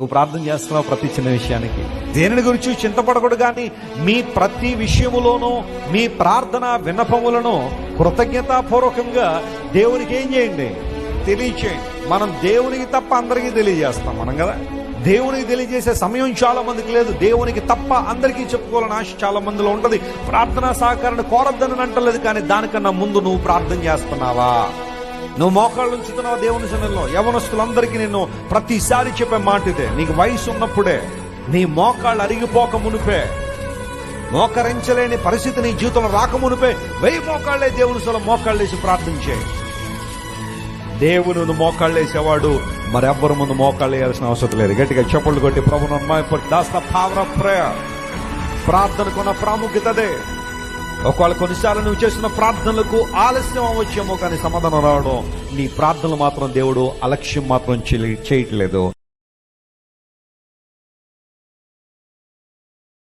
నువ్వు ప్రార్థన చేస్తున్నావు ప్రతి చిన్న విషయానికి. దేనిని గురించి చింతపడకూడదు కానీ మీ ప్రతి విషయములోనూ మీ ప్రార్థన విన్నపములను కృతజ్ఞతాపూర్వకంగా దేవునికి ఏం చేయండి? తెలియచేయండి. మనం దేవునికి తప్ప అందరికీ తెలియజేస్తాం మనం కదా? దేవునికి తెలియజేసే సమయం చాలా మందికి లేదు. దేవునికి తప్ప అందరికీ చెప్పుకోవాలని ఆశ చాలా మందిలో ఉంటుంది. ప్రార్థనా సహకారాన్ని కోరద్దని అంటలేదు కానీ దానికన్నా ముందు నువ్వు ప్రార్థన చేస్తున్నావా? నువ్వు మోకాళ్ళు ఉంచుతున్నావు దేవుని సన్నిధిలో. యవనస్తులందరికీ నేను ప్రతిసారి చెప్పే మాట ఇదే నీకు వయసు ఉన్నప్పుడే నీ మోకాళ్ళు అరిగిపోక మునిపే. మోకరించలేని పరిస్థితి నీ జీవితంలో రాక మునిపే. వెయ్యి మోకాళ్ళే దేవుని సల మోకాళ్ళేసి ప్రార్థించే దేవుని ముందు మోకాళ్ళేసేవాడు మరెవ్వరు ముందు మోకాళ్ళు వేయాల్సిన అవసరం లేదు. గట్టిగా చెప్పులు కొట్టి Prabhu Das the power of prayer ప్రార్థనకున్న ప్రాముఖ్యతదే ఒకవేళ కొన్నిసార్లు నువ్వు చేసిన ప్రార్థనలకు ఆలస్యం అవ్వచ్చేమో కానీ సమాధానం రావడం నీ ప్రార్థనలు మాత్రం దేవుడు అలక్ష్యం మాత్రం చేయట్లేదు.